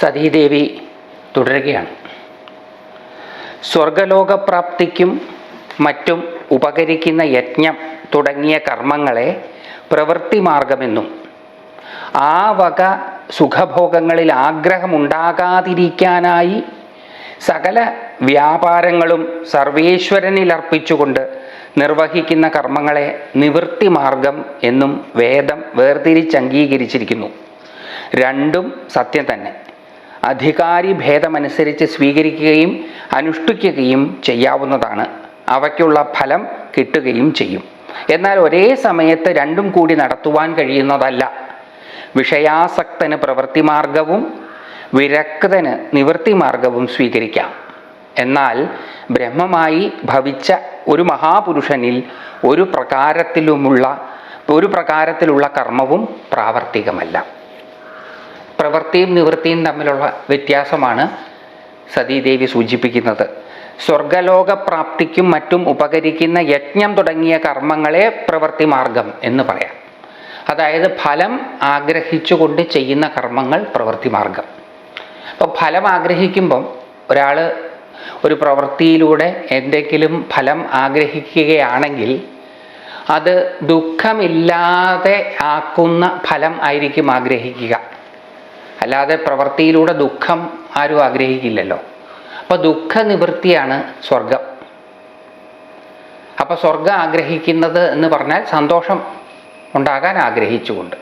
സതീദേവി തുടരുകയാണ്. സ്വർഗലോകപ്രാപ്തിക്കും മറ്റും ഉപകരിക്കുന്ന യജ്ഞം തുടങ്ങിയ കർമ്മങ്ങളെ പ്രവൃത്തി മാർഗമെന്നും ആ വക സുഖഭോഗങ്ങളിൽ ആഗ്രഹമുണ്ടാകാതിരിക്കാനായി സകല വ്യാപാരങ്ങളും സർവേശ്വരനിൽ അർപ്പിച്ചുകൊണ്ട് നിർവഹിക്കുന്ന കർമ്മങ്ങളെ നിവൃത്തി മാർഗം എന്നും വേദം വേർതിരിച്ച് അംഗീകരിച്ചിരിക്കുന്നു രണ്ടും സത്യം തന്നെ. അധികാരി ഭേദമനുസരിച്ച് സ്വീകരിക്കുകയും അനുഷ്ഠിക്കുകയും ചെയ്യാവുന്നതാണ്. അവയ്ക്കുള്ള ഫലം കിട്ടുകയും ചെയ്യും. എന്നാൽ ഒരേ സമയത്ത് രണ്ടും കൂടി നടത്തുവാൻ കഴിയുന്നതല്ല. വിഷയാസക്തന് പ്രവൃത്തി മാർഗവും വിരക്തന് നിവൃത്തി മാർഗവും സ്വീകരിക്കാം. എന്നാൽ ബ്രഹ്മമായി ഭവിച്ച ഒരു മഹാപുരുഷനിൽ ഒരു പ്രകാരത്തിലുമുള്ള ഒരു പ്രകാരത്തിലുള്ള കർമ്മവും പ്രാവർത്തികമല്ല. പ്രവൃത്തിയും നിവൃത്തിയും തമ്മിലുള്ള വ്യത്യാസമാണ് സതീദേവി സൂചിപ്പിക്കുന്നത്. സ്വർഗലോകപ്രാപ്തിക്കും മറ്റും ഉപകരിക്കുന്ന യജ്ഞം തുടങ്ങിയ കർമ്മങ്ങളെ പ്രവൃത്തി മാർഗം എന്ന് പറയാം. അതായത് ഫലം ആഗ്രഹിച്ചുകൊണ്ട് ചെയ്യുന്ന കർമ്മങ്ങൾ പ്രവൃത്തി മാർഗം. അപ്പോൾ ഫലം ആഗ്രഹിക്കുമ്പം ഒരാൾ ഒരു പ്രവൃത്തിയിലൂടെ എന്തെങ്കിലും ഫലം ആഗ്രഹിക്കുകയാണെങ്കിൽ അത് ദുഃഖമില്ലാതെ ആക്കുന്ന ഫലം ആയിരിക്കും ആഗ്രഹിക്കുക. അല്ലാതെ പ്രവൃത്തിയിലൂടെ ദുഃഖം ആരും ആഗ്രഹിക്കില്ലല്ലോ. അപ്പോൾ ദുഃഖ നിവൃത്തിയാണ് സ്വർഗം അപ്പോൾ സ്വർഗം ആഗ്രഹിക്കുന്നത് എന്ന് പറഞ്ഞാൽ സന്തോഷം ഉണ്ടാകാൻ ആഗ്രഹിച്ചുകൊണ്ട്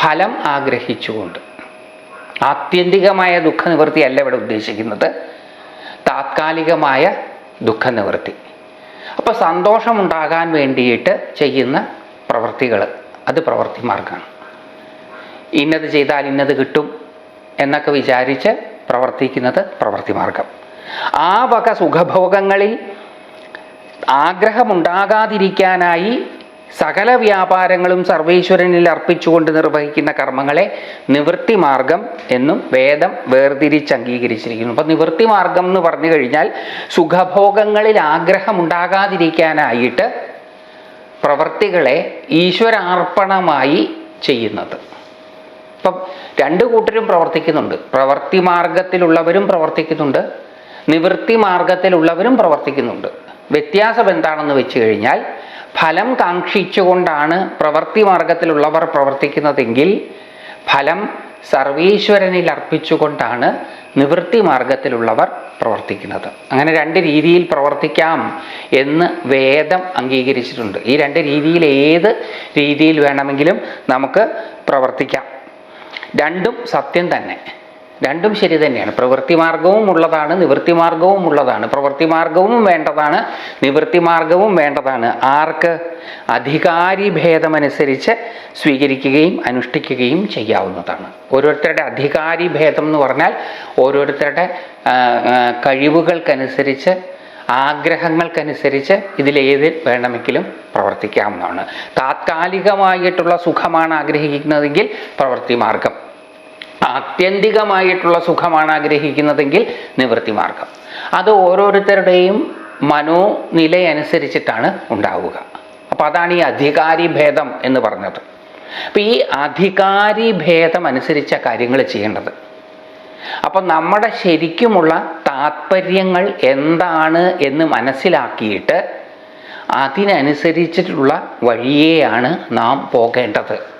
ഫലം ആഗ്രഹിച്ചുകൊണ്ട്. ആത്യന്തികമായ ദുഃഖ നിവൃത്തിയല്ല ഇവിടെ ഉദ്ദേശിക്കുന്നത്. താത്കാലികമായ ദുഃഖ നിവൃത്തി അപ്പോൾ സന്തോഷമുണ്ടാകാൻ വേണ്ടിയിട്ട് ചെയ്യുന്ന പ്രവൃത്തികൾ അത് പ്രവൃത്തി മാർഗമാണ് ഇന്നത് ചെയ്താൽ ഇന്നത് കിട്ടും എന്നൊക്കെ വിചാരിച്ച് പ്രവർത്തിക്കുന്നത് പ്രവൃത്തി മാർഗം ആ വക സുഖഭോഗങ്ങളിൽ ആഗ്രഹമുണ്ടാകാതിരിക്കാനായി സകല വ്യാപാരങ്ങളും സർവേശ്വരനിൽ അർപ്പിച്ചുകൊണ്ട് നിർവഹിക്കുന്ന കർമ്മങ്ങളെ നിവൃത്തി മാർഗം എന്നും വേദം വേർതിരിച്ച് അംഗീകരിച്ചിരിക്കുന്നു അപ്പം നിവൃത്തി മാർഗം എന്ന് പറഞ്ഞു കഴിഞ്ഞാൽ സുഖഭോഗങ്ങളിൽ ആഗ്രഹമുണ്ടാകാതിരിക്കാനായിട്ട് പ്രവർത്തികളെ ഈശ്വരാർപ്പണമായി ചെയ്യുന്നത് ഇപ്പം രണ്ട് കൂട്ടരും പ്രവർത്തിക്കുന്നുണ്ട്. പ്രവർത്തി മാർഗത്തിലുള്ളവരും പ്രവർത്തിക്കുന്നുണ്ട്. നിവൃത്തി മാർഗത്തിലുള്ളവരും പ്രവർത്തിക്കുന്നുണ്ട്. വ്യത്യാസം എന്താണെന്ന് വെച്ച് കഴിഞ്ഞാൽ ഫലം കാക്ഷിച്ചുകൊണ്ടാണ് പ്രവർത്തി മാർഗത്തിലുള്ളവർ പ്രവർത്തിക്കുന്നതെങ്കിൽ ഫലം സർവീശ്വരനിൽ അർപ്പിച്ചുകൊണ്ടാണ് നിവൃത്തി മാർഗത്തിലുള്ളവർ പ്രവർത്തിക്കുന്നത്. അങ്ങനെ രണ്ട് രീതിയിൽ പ്രവർത്തിക്കാം എന്ന് വേദം അംഗീകരിച്ചിട്ടുണ്ട്. ഈ രണ്ട് രീതിയിൽ ഏത് രീതിയിൽ വേണമെങ്കിലും നമുക്ക് പ്രവർത്തിക്കാം. രണ്ടും സത്യം തന്നെ. രണ്ടും ശരി തന്നെയാണ്. പ്രവൃത്തി മാർഗവും ഉള്ളതാണ് നിവൃത്തി മാർഗവും ഉള്ളതാണ്. പ്രവൃത്തി മാർഗവും വേണ്ടതാണ് നിവൃത്തി മാർഗവും വേണ്ടതാണ്. ആർക്ക്? അധികാരി ഭേദമനുസരിച്ച് സ്വീകരിക്കുകയും അനുഷ്ഠിക്കുകയും ചെയ്യാവുന്നതാണ്. ഓരോരുത്തരുടെ അധികാരി ഭേദം എന്ന് പറഞ്ഞാൽ ഓരോരുത്തരുടെ കഴിവുകൾക്കനുസരിച്ച് ആഗ്രഹങ്ങൾക്കനുസരിച്ച് ഇതിലേത് വേണമെങ്കിലും പ്രവർത്തിക്കാവുന്നതാണ്. താത്കാലികമായിട്ടുള്ള സുഖമാണ് ആഗ്രഹിക്കുന്നതെങ്കിൽ പ്രവൃത്തി മാർഗം. ആത്യന്തികമായിട്ടുള്ള സുഖമാണ് ആഗ്രഹിക്കുന്നതെങ്കിൽ നിവൃത്തി മാർഗം. അത് ഓരോരുത്തരുടെയും മനോനിലയനുസരിച്ചിട്ടാണ് ഉണ്ടാവുക. അപ്പോൾ അതാണ് ഈ അധികാരി ഭേദം എന്ന് പറഞ്ഞത്. അപ്പോൾ ഈ അധികാരി ഭേദം അനുസരിച്ച കാര്യങ്ങൾ ചെയ്യേണ്ടത്. അപ്പം നമ്മുടെ ശരിക്കുമുള്ള താത്പര്യങ്ങൾ എന്താണ് എന്ന് മനസ്സിലാക്കിയിട്ട് അതിനനുസരിച്ചിട്ടുള്ള വഴിയെയാണ് നാം പോകേണ്ടത്.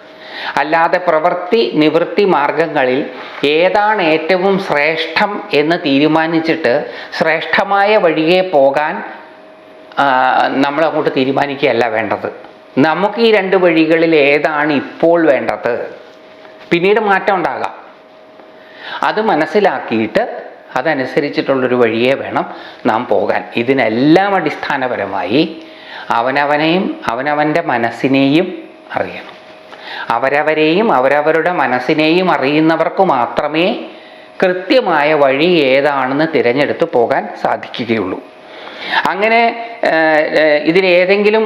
അല്ലാതെ പ്രവൃത്തി നിവൃത്തി മാർഗങ്ങളിൽ ഏതാണ് ഏറ്റവും ശ്രേഷ്ഠം എന്ന് തീരുമാനിച്ചിട്ട് ശ്രേഷ്ഠമായ വഴിയെ പോകാൻ നമ്മൾ അങ്ങോട്ട് തീരുമാനിക്കുകയല്ല വേണ്ടത്. നമുക്ക് ഈ രണ്ട് വഴികളിൽ ഏതാണ് ഇപ്പോൾ വേണ്ടത്? പിന്നീട് മാറ്റം ഉണ്ടാകാം. അത് മനസ്സിലാക്കിയിട്ട് അതനുസരിച്ചിട്ടുള്ളൊരു വഴിയേ വേണം നാം പോകാൻ. ഇതിനെല്ലാം അടിസ്ഥാനപരമായി അവനവനെയും അവനവന്റെ മനസ്സിനെയും അറിയണം. അവരവരെയും അവരവരുടെ മനസ്സിനെയും അറിയുന്നവർക്ക് മാത്രമേ കൃത്യമായ വഴി ഏതാണെന്ന് തിരഞ്ഞെടുത്ത് പോകാൻ സാധിക്കുകയുള്ളൂ. അങ്ങനെ ഇതിലേതെങ്കിലും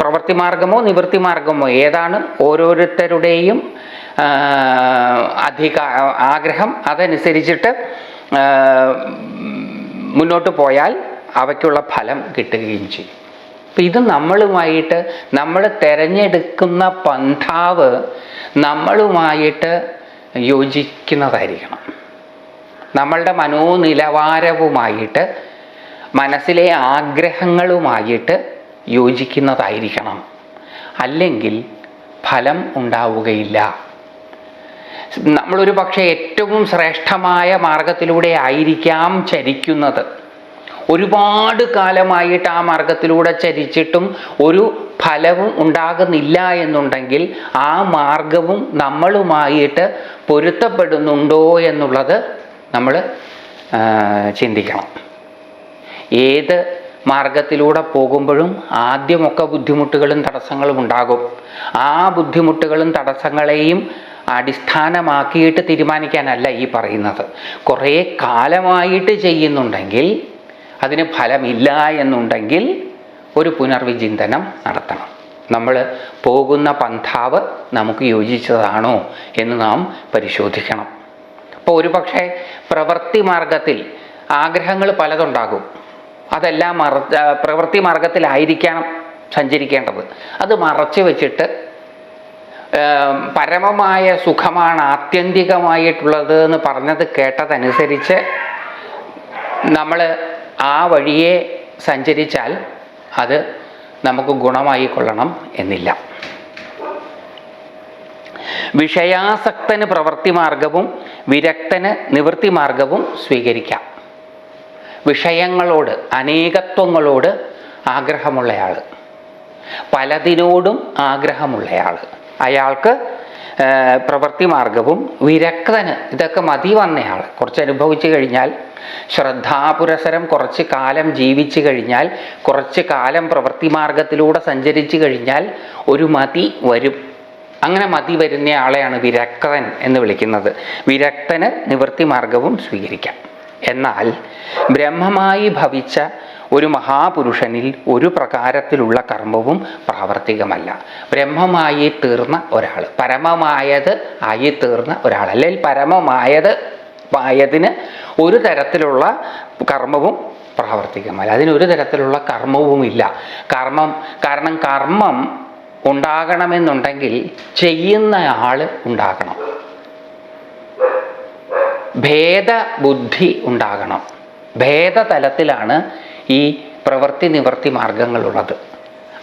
പ്രവൃത്തി മാർഗമോ നിവൃത്തി മാർഗമോ ഏതാണ് ഓരോരുത്തരുടെയും അധിക ആഗ്രഹം അതനുസരിച്ചിട്ട് മുന്നോട്ട് പോയാൽ അവയ്ക്കുള്ള ഫലം കിട്ടുകയും ചെയ്യും. അപ്പം ഇത് നമ്മളുമായിട്ട് നമ്മൾ തിരഞ്ഞെടുക്കുന്ന പന്ഥാവ് നമ്മളുമായിട്ട് യോജിക്കുന്നതായിരിക്കണം. നമ്മളുടെ മനോനിലവാരവുമായിട്ട് മനസ്സിലെ ആഗ്രഹങ്ങളുമായിട്ട് യോജിക്കുന്നതായിരിക്കണം. അല്ലെങ്കിൽ ഫലം ഉണ്ടാവുകയില്ല. നമ്മളൊരു പക്ഷേ ഏറ്റവും ശ്രേഷ്ഠമായ മാർഗത്തിലൂടെ ആയിരിക്കാം ചരിക്കുന്നത്. ഒരുപാട് കാലമായിട്ട് ആ മാർഗത്തിലൂടെ ചരിച്ചിട്ടും ഒരു ഫലവും ഉണ്ടാകുന്നില്ല എന്നുണ്ടെങ്കിൽ ആ മാർഗവും നമ്മളുമായിട്ട് പൊരുത്തപ്പെടുന്നുണ്ടോ എന്നുള്ളത് നമ്മൾ ചിന്തിക്കണം. ഏത് മാർഗത്തിലൂടെ പോകുമ്പോഴും ആദ്യമൊക്കെ ബുദ്ധിമുട്ടുകളും തടസ്സങ്ങളും ഉണ്ടാകും. ആ ബുദ്ധിമുട്ടുകളും തടസ്സങ്ങളെയും അടിസ്ഥാനമാക്കിയിട്ട് തീരുമാനിക്കാനല്ല ഈ പറയുന്നത്. കുറേ കാലമായിട്ട് ചെയ്യുന്നുണ്ടെങ്കിൽ അതിന് ഫലമില്ല എന്നുണ്ടെങ്കിൽ ഒരു പുനർവിചിന്തനം നടത്തണം. നമ്മൾ പോകുന്ന പന്ഥാവ് നമുക്ക് യോജിച്ചതാണോ എന്ന് നാം പരിശോധിക്കണം. അപ്പോൾ ഒരു പക്ഷേ പ്രവൃത്തി മാർഗത്തിൽ ആഗ്രഹങ്ങൾ പലതുണ്ടാകും. അതെല്ലാം മറ പ്രവൃത്തി മാർഗത്തിലായിരിക്കണം സഞ്ചരിക്കേണ്ടത്. അത് മറച്ചു വെച്ചിട്ട് പരമമായ സുഖമാണ് ആത്യന്തികമായിട്ടുള്ളത് എന്ന് പറഞ്ഞത് കേട്ടതനുസരിച്ച് നമ്മൾ ആ വഴിയെ സഞ്ചരിച്ചാൽ അത് നമുക്ക് ഗുണമായി കൊള്ളണം എന്നില്ല. വിഷയാസക്തന് പ്രവൃത്തി മാർഗവും വിരക്തന് നിവൃത്തി മാർഗവും സ്വീകരിക്കാം. വിഷയങ്ങളോട് അനേകത്വങ്ങളോട് ആഗ്രഹമുള്ളയാൾ പലതിനോടും ആഗ്രഹമുള്ളയാൾ അയാൾക്ക് പ്രവൃത്തി മാർഗവും വിരക്തന് ഇതൊക്കെ മതി വന്നയാൾ. കുറച്ച് അനുഭവിച്ചു കഴിഞ്ഞാൽ ശ്രദ്ധാപുരസരം കുറച്ച് കാലം ജീവിച്ചു കഴിഞ്ഞാൽ കുറച്ച് കാലം പ്രവൃത്തി മാർഗത്തിലൂടെ സഞ്ചരിച്ചു കഴിഞ്ഞാൽ ഒരു മതി വരും. അങ്ങനെ മതി വരുന്ന ആളെയാണ് വിരക്തൻ എന്ന് വിളിക്കുന്നത്. വിരക്തന് നിവൃത്തി മാർഗവും സ്വീകരിക്കാം. എന്നാൽ ബ്രഹ്മമായി ഭവിച്ച ഒരു മഹാപുരുഷനിൽ ഒരു പ്രകാരത്തിലുള്ള കർമ്മവും പ്രാവർത്തികമല്ല. ബ്രഹ്മമായി തീർന്ന ഒരാൾ പരമമായത് ആയി തീർന്ന ഒരാൾ അല്ലെങ്കിൽ പരമമായത് ആയതിന് ഒരു തരത്തിലുള്ള കർമ്മവും പ്രാവർത്തികമല്ല. അതിനൊരു തരത്തിലുള്ള കർമ്മവുമില്ല കർമ്മം കാരണം കർമ്മം ഉണ്ടാകണമെന്നുണ്ടെങ്കിൽ ചെയ്യുന്ന ആൾ ഉണ്ടാകണം. ഭേദബുദ്ധി ഉണ്ടാകണം. ഭേദതലത്തിലാണ് ഈ പ്രവൃത്തി നിവൃത്തി മാർഗങ്ങളുള്ളത്.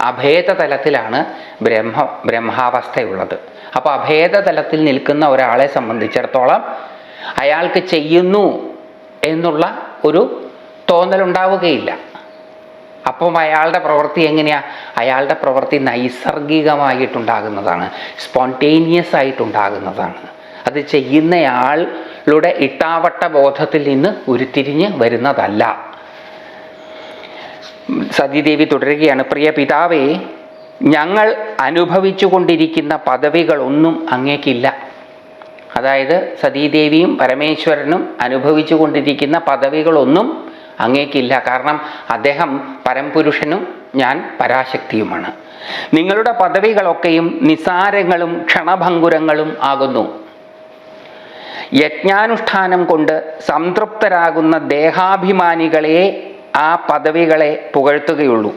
അഭേദതലത്തിലാണ് ബ്രഹ്മ ബ്രഹ്മാവസ്ഥയുള്ളത്. അപ്പോൾ അഭേദതലത്തിൽ നിൽക്കുന്ന ഒരാളെ സംബന്ധിച്ചിടത്തോളം അയാൾക്ക് ചെയ്യുന്നു എന്നുള്ള ഒരു തോന്നലുണ്ടാവുകയില്ല. അപ്പം അയാളുടെ പ്രവൃത്തി എങ്ങനെയാ? അയാളുടെ പ്രവൃത്തി നൈസർഗികമായിട്ടുണ്ടാകുന്നതാണ്. സ്പോണ്ടേനിയസ് ആയിട്ടുണ്ടാകുന്നതാണ് അത് ചെയ്യുന്നയാളുടെ ഇട്ടാവട്ട ബോധത്തിൽ നിന്ന് ഉരുത്തിരിഞ്ഞ് വരുന്നതല്ല. സതീദേവി തുടരുകയാണ് പ്രിയ പിതാവേ ഞങ്ങൾ അനുഭവിച്ചു കൊണ്ടിരിക്കുന്ന പദവികളൊന്നും അങ്ങേക്കില്ല. അതായത് സതീദേവിയും പരമേശ്വരനും അനുഭവിച്ചു കൊണ്ടിരിക്കുന്ന പദവികളൊന്നും അങ്ങേക്കില്ല. കാരണം അദ്ദേഹം പരംപുരുഷനും ഞാൻ പരാശക്തിയുമാണ്. നിങ്ങളുടെ പദവികളൊക്കെയും നിസാരങ്ങളും ക്ഷണഭങ്കുരങ്ങളും ആകുന്നു. യജ്ഞാനുഷ്ഠാനം കൊണ്ട് സംതൃപ്തരാകുന്ന ദേഹാഭിമാനികളെ ആ പദവികളെ പുകഴ്ത്തുകയുള്ളൂ.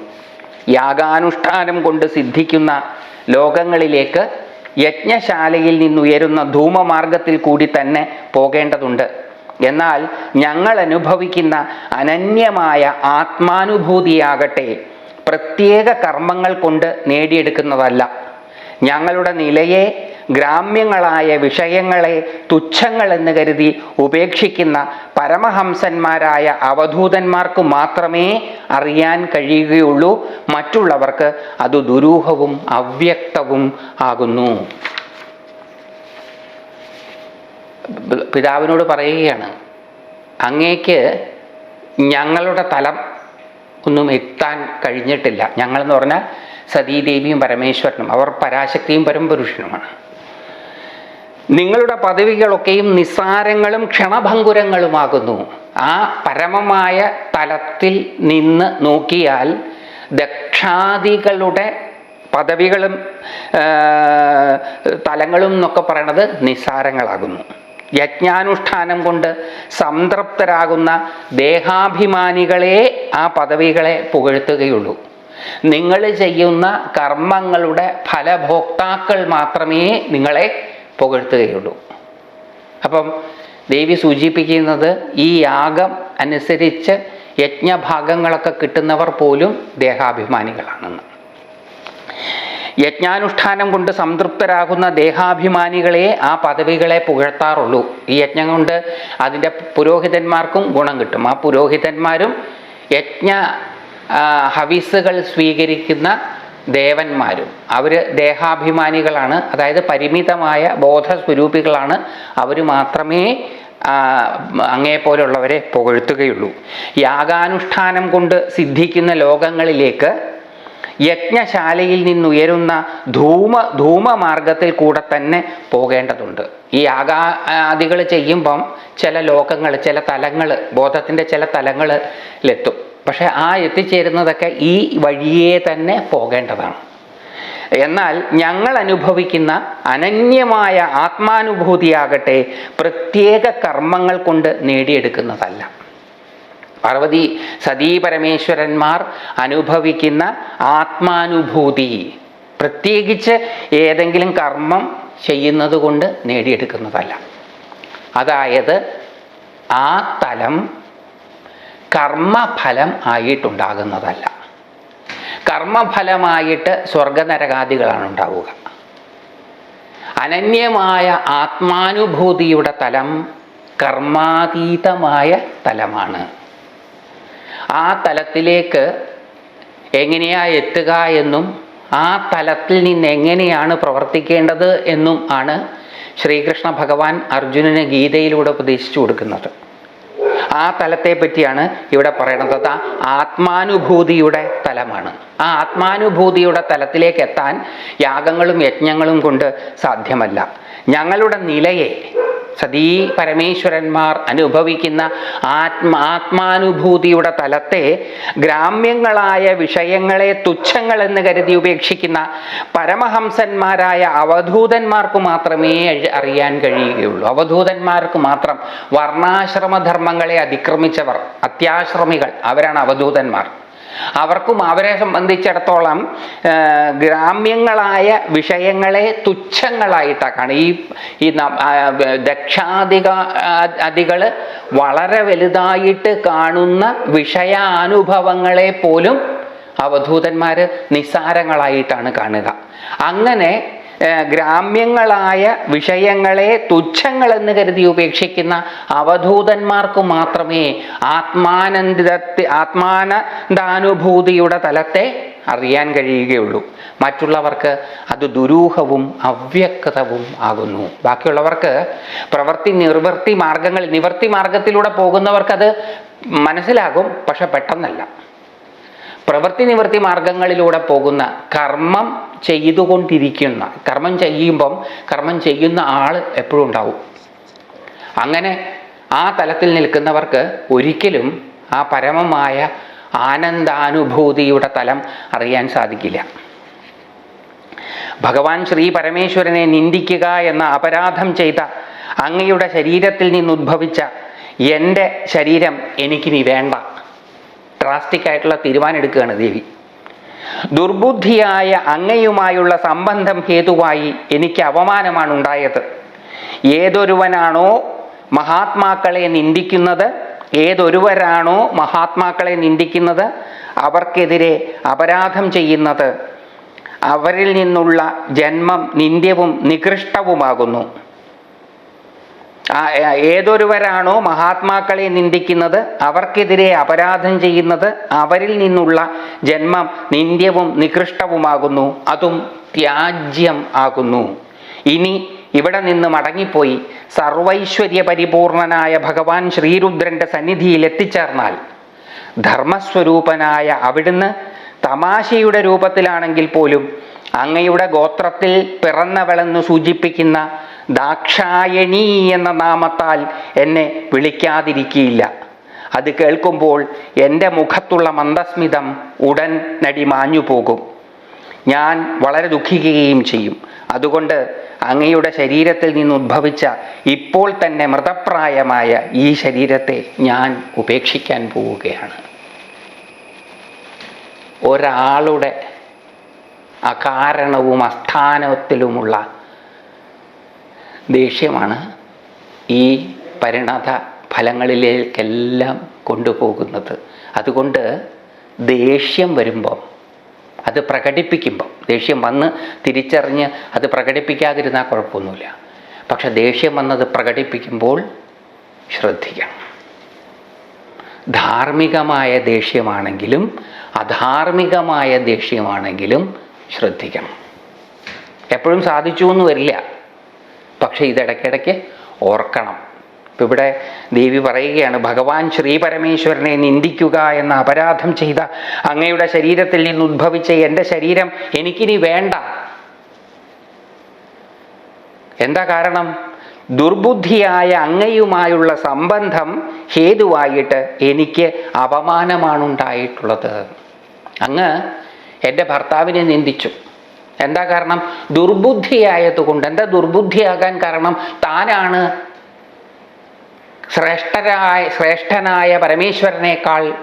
യാഗാനുഷ്ഠാനം കൊണ്ട് സിദ്ധിക്കുന്ന ലോകങ്ങളിലേക്ക് യജ്ഞശാലയിൽ നിന്നുയരുന്ന ധൂമമാർഗത്തിൽ കൂടി തന്നെ പോകേണ്ടതുണ്ട്. എന്നാൽ ഞങ്ങൾ അനുഭവിക്കുന്ന അനന്യമായ ആത്മാനുഭൂതിയാകട്ടെ പ്രത്യേക കർമ്മങ്ങൾ കൊണ്ട് നേടിയെടുക്കുന്നതല്ല. ഞങ്ങളുടെ നിലയെ ഗ്രാമ്യങ്ങളായ വിഷയങ്ങളെ തുച്ഛങ്ങളെന്ന് കരുതി ഉപേക്ഷിക്കുന്ന പരമഹംസന്മാരായ അവധൂതന്മാർക്ക് മാത്രമേ അറിയാൻ കഴിയുകയുള്ളൂ. മറ്റുള്ളവർക്ക് അത് ദുരൂഹവും അവ്യക്തവും ആകുന്നു. പിതാവിനോട് പറയുകയാണ് അങ്ങേക്ക് ഞങ്ങളുടെ തലം ഒന്നും എത്താൻ കഴിഞ്ഞിട്ടില്ല. ഞങ്ങളെന്ന് പറഞ്ഞാൽ സതീദേവിയും പരമേശ്വരനും. അവർ പരാശക്തിയും പരമ്പുരുഷനുമാണ്. നിങ്ങളുടെ പദവികളൊക്കെയും നിസ്സാരങ്ങളും ക്ഷണഭങ്കുരങ്ങളുമാകുന്നു ആ പരമമായ തലത്തിൽ നിന്ന് നോക്കിയാൽ ദക്ഷാദികളുടെ പദവികളും തലങ്ങളും എന്നൊക്കെ പറയണത് നിസ്സാരങ്ങളാകുന്നു. യജ്ഞാനുഷ്ഠാനം കൊണ്ട് സംതൃപ്തരാകുന്ന ദേഹാഭിമാനികളെ ആ പദവികളെ പുകഴ്ത്തുകയുള്ളൂ. നിങ്ങൾ ചെയ്യുന്ന കർമ്മങ്ങളുടെ ഫലഭോക്താക്കൾ മാത്രമേ നിങ്ങളെ പുകഴ്ത്തുകയുള്ളൂ. അപ്പം ദേവി സൂചിപ്പിക്കുന്നത് ഈ യാഗം അനുസരിച്ച് യജ്ഞഭാഗങ്ങളൊക്കെ കിട്ടുന്നവർ പോലും ദേഹാഭിമാനികളാണെന്ന്. യജ്ഞാനുഷ്ഠാനം കൊണ്ട് സംതൃപ്തരാകുന്ന ദേഹാഭിമാനികളെ ആ പദവികളെ പുകഴ്ത്താറുള്ളൂ. ഈ യജ്ഞം കൊണ്ട് അതിന്റെ പുരോഹിതന്മാർക്കും ഗുണം കിട്ടും. ആ പുരോഹിതന്മാരും യജ്ഞ ഹവിസുകൾ സ്വീകരിക്കുന്ന ദേവന്മാരും. അവർ ദേഹാഭിമാനികളാണ്. അതായത് പരിമിതമായ ബോധസ്വരൂപികളാണ്. അവർ മാത്രമേ അങ്ങേപ്പോലുള്ളവരെ പുകഴ്ത്തുകയുള്ളൂ. യാഗാനുഷ്ഠാനം കൊണ്ട് സിദ്ധിക്കുന്ന ലോകങ്ങളിലേക്ക് യജ്ഞശാലയിൽ നിന്നുയരുന്ന ധൂമ ധൂമമാർഗത്തിൽ കൂടെ തന്നെ പോകേണ്ടതുണ്ട്. ഈ യാഗാദികൾ ചെയ്യുമ്പം ചില ലോകങ്ങൾ ചില തലങ്ങൾ ബോധത്തിന്റെ ചില തലങ്ങളിലെത്തും പക്ഷെ ആ എത്തിച്ചേരുന്നതൊക്കെ ഈ വഴിയെ തന്നെ പോകേണ്ടതാണ്. എന്നാൽ ഞങ്ങൾ അനുഭവിക്കുന്ന അനന്യമായ ആത്മാനുഭൂതിയാകട്ടെ പ്രത്യേക കർമ്മങ്ങൾ കൊണ്ട് നേടിയെടുക്കുന്നതല്ല. പാർവതി സതീ പരമേശ്വരന്മാർ അനുഭവിക്കുന്ന ആത്മാനുഭൂതി പ്രത്യേകിച്ച് ഏതെങ്കിലും കർമ്മം ചെയ്യുന്നത് കൊണ്ട് നേടിയെടുക്കുന്നതല്ല. അതായത് ആ തലം കർമ്മഫലം ആയിട്ടുണ്ടാകുന്നതല്ല. കർമ്മഫലമായിട്ട് സ്വർഗനരകാദികളാണ് ഉണ്ടാവുക അനന്യമായ ആത്മാനുഭൂതിയുടെ തലം കർമാതീതമായ തലമാണ്. ആ തലത്തിലേക്ക് എങ്ങനെയാ എത്തുക എന്നും ആ തലത്തിൽ നിന്ന് എങ്ങനെയാണ് പ്രവർത്തിക്കേണ്ടത് എന്നും ആണ് ശ്രീകൃഷ്ണ ഭഗവാൻ അർജുനന് ഗീതയിലൂടെ ഉപദേശിച്ചു കൊടുക്കുന്നത്. ആ തലത്തെ പറ്റിയാണ് ഇവിടെ പറയുന്നത് അത് ആത്മാനുഭൂതിയുടെ തലമാണ്. ആ ആത്മാനുഭൂതിയുടെ തലത്തിലേക്ക് എത്താൻ യാഗങ്ങളും യജ്ഞങ്ങളും കൊണ്ട് സാധ്യമല്ല. ഞങ്ങളുടെ നിലയെ സതീ പരമേശ്വരന്മാർ അനുഭവിക്കുന്ന ആത്മ ആത്മാനുഭൂതിയുടെ തലത്തെ ഗ്രാമ്യങ്ങളായ വിഷയങ്ങളെ തുച്ഛങ്ങൾ എന്ന് കരുതി ഉപേക്ഷിക്കുന്ന പരമഹംസന്മാരായ അവധൂതന്മാർക്ക് മാത്രമേ അറിയാൻ കഴിയുകയുള്ളൂ. അവധൂതന്മാർക്ക് മാത്രം വർണാശ്രമധർമ്മങ്ങളെ അതിക്രമിച്ചവർ അത്യാശ്രമികൾ അവരാണ് അവധൂതന്മാർ. അവർക്കും അവരെ സംബന്ധിച്ചിടത്തോളം ഗ്രാമ്യങ്ങളായ വിഷയങ്ങളെ തുച്ഛങ്ങളായിട്ടാണ് ഈ ഈ ദക്ഷാധിക അധികൾ വളരെ വലുതായിട്ട് കാണുന്ന വിഷയാനുഭവങ്ങളെ പോലും അവധൂതന്മാർ നിസ്സാരങ്ങളായിട്ടാണ് കാണുക. അങ്ങനെ ഗ്രാമ്യങ്ങളായ വിഷയങ്ങളെ തുച്ഛങ്ങളെന്ന് കരുതി ഉപേക്ഷിക്കുന്ന അവധൂതന്മാർക്ക് മാത്രമേ ആത്മാനന്ദത്തെ ആത്മാനന്ദാനുഭൂതിയുടെ തലത്തെ അറിയാൻ കഴിയുകയുള്ളൂ. മറ്റുള്ളവർക്ക് അത് ദുരൂഹവും അവ്യക്തവും ആകുന്നു. ബാക്കിയുള്ളവർക്ക് പ്രവൃത്തി നിർവൃത്തി മാർഗങ്ങൾ നിവർത്തി മാർഗത്തിലൂടെ പോകുന്നവർക്കത് മനസ്സിലാകും പക്ഷെ പെട്ടെന്നല്ല. പ്രവൃത്തി നിവൃത്തി മാർഗങ്ങളിലൂടെ പോകുന്ന കർമ്മം ചെയ്തുകൊണ്ടിരിക്കുന്ന കർമ്മം ചെയ്യുമ്പം കർമ്മം ചെയ്യുന്ന ആൾ എപ്പോഴും ഉണ്ടാവും. അങ്ങനെ ആ തലത്തിൽ നിൽക്കുന്നവർക്ക് ഒരിക്കലും ആ പരമമായ ആനന്ദാനുഭൂതിയുടെ തലം അറിയാൻ സാധിക്കില്ല. ഭഗവാൻ ശ്രീ പരമേശ്വരനെ നിന്ദിക്കുക എന്ന അപരാധം ചെയ്ത അങ്ങയുടെ ശരീരത്തിൽ നിന്നുദ്ഭവിച്ച എന്റെ ശരീരം എനിക്കിനി വേണ്ട. ഡ്രാസ്റ്റിക് ആയിട്ടുള്ള തീരുമാനം എടുക്കുകയാണ് ദേവി. ദുർബുദ്ധിയായ അങ്ങയുമായുള്ള സംബന്ധം ഹേതുവായി എനിക്ക് അവമാനമാണ് ഉണ്ടായത്. ഏതൊരുവനാണോ മഹാത്മാക്കളെ നിന്ദിക്കുന്നത് ഏതൊരുവരാണോ മഹാത്മാക്കളെ നിന്ദിക്കുന്നത് അവർക്കെതിരെ അപരാധം ചെയ്യുന്നത് അവരിൽ നിന്നുള്ള ജന്മം നിന്ദ്യവും നികൃഷ്ടവുമാകുന്നു. ഏതൊരുവരാണോ മഹാത്മാക്കളെ നിന്ദിക്കുന്നത് അവർക്കെതിരെ അപരാധം ചെയ്യുന്നത് അവരിൽ നിന്നുള്ള ജന്മം നിന്ദ്യവും നികൃഷ്ടവുമാകുന്നു അതും ത്യാജ്യം ആകുന്നു. ഇനി ഇവിടെ നിന്ന് മടങ്ങിപ്പോയി സർവൈശ്വര്യ പരിപൂർണനായ ഭഗവാൻ ശ്രീരുദ്രന്റെ സന്നിധിയിൽ എത്തിച്ചേർന്നാൽ ധർമ്മസ്വരൂപനായ അവിടുന്ന് തമാശയുടെ രൂപത്തിലാണെങ്കിൽ പോലും അങ്ങയുടെ ഗോത്രത്തിൽ പിറന്നവളെന്ന് സൂചിപ്പിക്കുന്ന ദാക്ഷായണി എന്ന നാമത്താൽ എന്നെ വിളിക്കാതിരിക്കില്ല അത് കേൾക്കുമ്പോൾ എന്റെ മുഖത്തുള്ള മന്ദസ്മിതം ഉടൻ നടി മാഞ്ഞു പോകും. ഞാൻ വളരെ ദുഃഖിക്കുകയും ചെയ്യും. അതുകൊണ്ട് അങ്ങയുടെ ശരീരത്തിൽ നിന്ന് ഉദ്ഭവിച്ച ഇപ്പോൾ തന്നെ മൃതപ്രായമായ ഈ ശരീരത്തെ ഞാൻ ഉപേക്ഷിക്കാൻ പോവുകയാണ്. ഒരാളുടെ അകാരണവും അസ്ഥാനത്തിലുമുള്ള ദേഷ്യമാണ് ഈ പരിണത ഫലങ്ങളിലേക്കെല്ലാം കൊണ്ടുപോകുന്നത്. അതുകൊണ്ട് ദേഷ്യം വരുമ്പം അത് പ്രകടിപ്പിക്കുമ്പം ദേഷ്യം വന്ന് തിരിച്ചറിഞ്ഞ് അത് പ്രകടിപ്പിക്കാതിരുന്നാൽ കുഴപ്പമൊന്നുമില്ല. പക്ഷെ ദേഷ്യം വന്നത് പ്രകടിപ്പിക്കുമ്പോൾ ശ്രദ്ധിക്കണം. ധാർമ്മികമായ ദേഷ്യമാണെങ്കിലും അധാർമികമായ ദേഷ്യമാണെങ്കിലും ശ്രദ്ധിക്കണം. എപ്പോഴും സാധിച്ചു എന്ന് വരില്ല. പക്ഷേ ഇതിടയ്ക്കിടയ്ക്ക് ഓർക്കണം. ഇപ്പം ഇവിടെ ദേവി പറയുകയാണ് ഭഗവാൻ ശ്രീ പരമേശ്വരനെ നിന്ദിക്കുക എന്ന അപരാധം ചെയ്ത അങ്ങയുടെ ശരീരത്തിൽ നിന്ന് ഉദ്ഭവിച്ച എന്റെ ശരീരം എനിക്കിനി വേണ്ട. എന്താ കാരണം? ദുർബുദ്ധിയായ അങ്ങയുമായുള്ള സംബന്ധം ഹേതുവായിട്ട് എനിക്ക് അപമാനമാണുണ്ടായിട്ടുള്ളത്. അങ്ങ് എന്റെ ഭർത്താവിനെ നിന്ദിച്ചു. എന്താ കാരണം? ദുർബുദ്ധിയായതുകൊണ്ട്. എന്താ ദുർബുദ്ധിയാകാൻ കാരണം? താനാണ് ശ്രേഷ്ഠരായ ശ്രേഷ്ഠനായ പരമേശ്വരനേക്കാൾ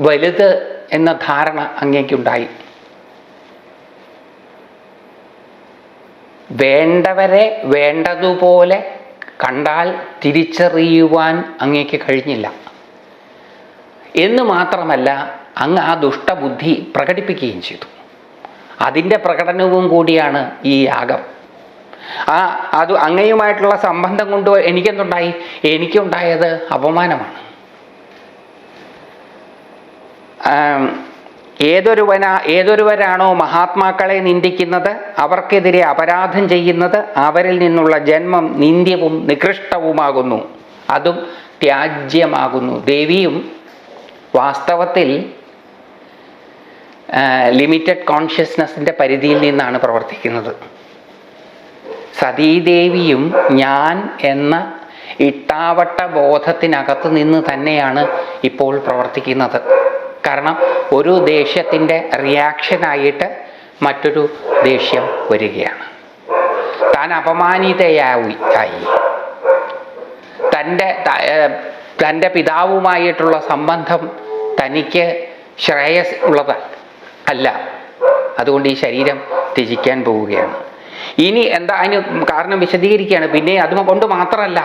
വലുത് എന്ന ധാരണ അങ്ങേക്കുണ്ടായി. വേണ്ടവരെ വേണ്ടതുപോലെ കണ്ടാൽ തിരിച്ചറിയുവാൻ അങ്ങേക്ക് കഴിഞ്ഞില്ല. എന്ന് മാത്രമല്ല അങ്ങ് ആ ദുഷ്ടബുദ്ധി പ്രകടിപ്പിക്കുകയും ചെയ്തു. അതിന്റെ പ്രകടനവും കൂടിയാണ് ഈ യാഗം. ആ അത് അങ്ങയുമായിട്ടുള്ള സംബന്ധം കൊണ്ട് എനിക്കെന്തുണ്ടായി? എനിക്കുണ്ടായത് അപമാനമാണ്. ഏതൊരുവന ഏതൊരുവരാണോ മഹാത്മാക്കളെ നിന്ദിക്കുന്നത് അവർക്കെതിരെ അപരാധം ചെയ്യുന്നത് അവരിൽ നിന്നുള്ള ജന്മം നിന്ദ്യവും നികൃഷ്ടവുമാകുന്നു. അതും ത്യാജ്യമാകുന്നു. ദേവിയും വാസ്തവത്തിൽ ലിമിറ്റഡ് കോൺഷ്യസ്നസ്സിന്റെ പരിധിയിൽ നിന്നാണ് പ്രവർത്തിക്കുന്നത്. സതീദേവിയും ഞാൻ എന്ന ഇട്ടാവട്ട ബോധത്തിനകത്ത് നിന്ന് തന്നെയാണ് ഇപ്പോൾ പ്രവർത്തിക്കുന്നത്. കാരണം ഒരു ദേഷ്യത്തിന്റെ റിയാക്ഷനായിട്ട് മറ്റൊരു ദേഷ്യം വരികയാണ്. താൻ അപമാനിതയായി. ആയി തന്റെ തന്റെ പിതാവുമായിട്ടുള്ള സംബന്ധം തനിക്ക് ശ്രേയസ് ഉള്ളത് അല്ല. അതുകൊണ്ട് ഈ ശരീരം ത്യജിക്കാൻ പോവുകയാണ്. ഇനി എന്താ അതിന് കാരണം വിശദീകരിക്കുകയാണ്. പിന്നെ അത് കൊണ്ട് മാത്രമല്ല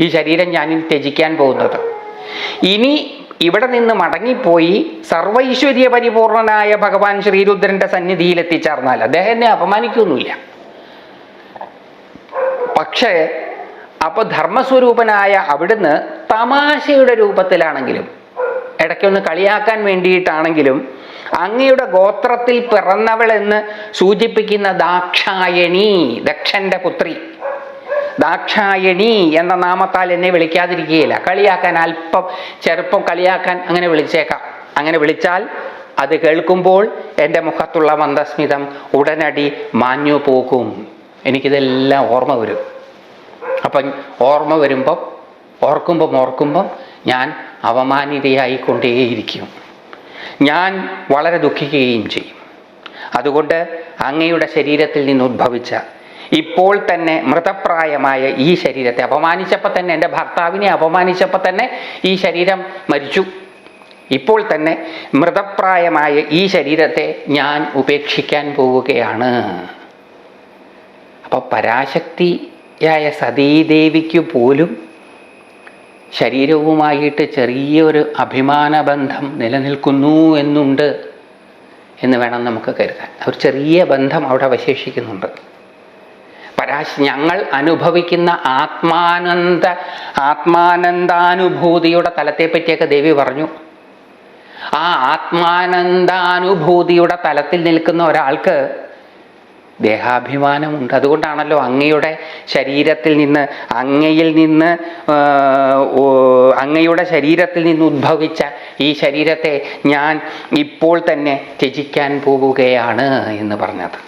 ഈ ശരീരം ഞാൻ ത്യജിക്കാൻ പോകുന്നത്. ഇനി ഇവിടെ നിന്ന് മടങ്ങിപ്പോയി സർവൈശ്വര്യ പരിപൂർണനായ ഭഗവാൻ ശ്രീരുദ്രന്റെ സന്നിധിയിൽ എത്തിച്ചേർന്നാൽ അദ്ദേഹം എന്നെ അപമാനിക്കൊന്നുമില്ല. പക്ഷേ അപ്പോൾ ധർമ്മസ്വരൂപനായ അവിടുന്ന് തമാശയുടെ രൂപത്തിലാണെങ്കിലും ഇടയ്ക്കൊന്ന് കളിയാക്കാൻ വേണ്ടിയിട്ടാണെങ്കിലും അങ്ങയുടെ ഗോത്രത്തിൽ പിറന്നവൾ എന്ന് സൂചിപ്പിക്കുന്ന ദാക്ഷായണി ദക്ഷന്റെ പുത്രി. ദാക്ഷായണി എന്ന നാമത്താൽ എന്നെ വിളിക്കാതിരിക്കുകയില്ല. കളിയാക്കാൻ അല്പം ചെറുപ്പം കളിയാക്കാൻ അങ്ങനെ വിളിച്ചേക്കാം. അങ്ങനെ വിളിച്ചാൽ അത് കേൾക്കുമ്പോൾ എന്റെ മുഖത്തുള്ള മന്ദസ്മിതം ഉടനടി മാഞ്ഞു പോകും. എനിക്കിതെല്ലാം ഓർമ്മ വരും. അപ്പം ഓർമ്മ വരുമ്പം ഓർക്കുമ്പം ഓർക്കുമ്പം ഞാൻ അവമാനിതയായിക്കൊണ്ടേയിരിക്കും ഞാൻ വളരെ ദുഃഖിക്കുകയും ചെയ്യും. അതുകൊണ്ട് അങ്ങയുടെ ശരീരത്തിൽ നിന്ന് ഉദ്ഭവിച്ച ഇപ്പോൾ തന്നെ മൃതപ്രായമായ ഈ ശരീരത്തെ അപമാനിച്ചപ്പോൾ തന്നെ എന്റെ ഭർത്താവിനെ അപമാനിച്ചപ്പോൾ തന്നെ ഈ ശരീരം മരിച്ചു. ഇപ്പോൾ തന്നെ മൃതപ്രായമായ ഈ ശരീരത്തെ ഞാൻ ഉപേക്ഷിക്കാൻ പോവുകയാണ്. അപ്പോൾ പരാശക്തിയായ സതീദേവിക്ക് പോലും ശരീരവുമായിട്ട് ചെറിയൊരു അഭിമാന ബന്ധം നിലനിൽക്കുന്നു എന്നുണ്ട് എന്ന് വേണം നമുക്ക് കരുതാൻ. ഒരു ചെറിയ ബന്ധം അവിടെ അവശേഷിക്കുന്നുണ്ട്. പരാശ ഞങ്ങൾ അനുഭവിക്കുന്ന ആത്മാനന്ദ ആത്മാനന്ദാനുഭൂതിയുടെ തലത്തെ പറ്റിയൊക്കെ ദേവി പറഞ്ഞു. ആ ആത്മാനന്ദാനുഭൂതിയുടെ തലത്തിൽ നിൽക്കുന്ന ഒരാൾക്ക് ദേഹാഭിമാനമുണ്ട്. അതുകൊണ്ടാണല്ലോ അങ്ങയുടെ ശരീരത്തിൽ നിന്ന് അങ്ങയിൽ നിന്ന് അങ്ങയുടെ ശരീരത്തിൽ നിന്ന് ഉദ്ഭവിച്ച ഈ ശരീരത്തെ ഞാൻ ഇപ്പോൾ തന്നെ ത്യജിക്കാൻ പോവുകയാണ് എന്ന് പറഞ്ഞത്.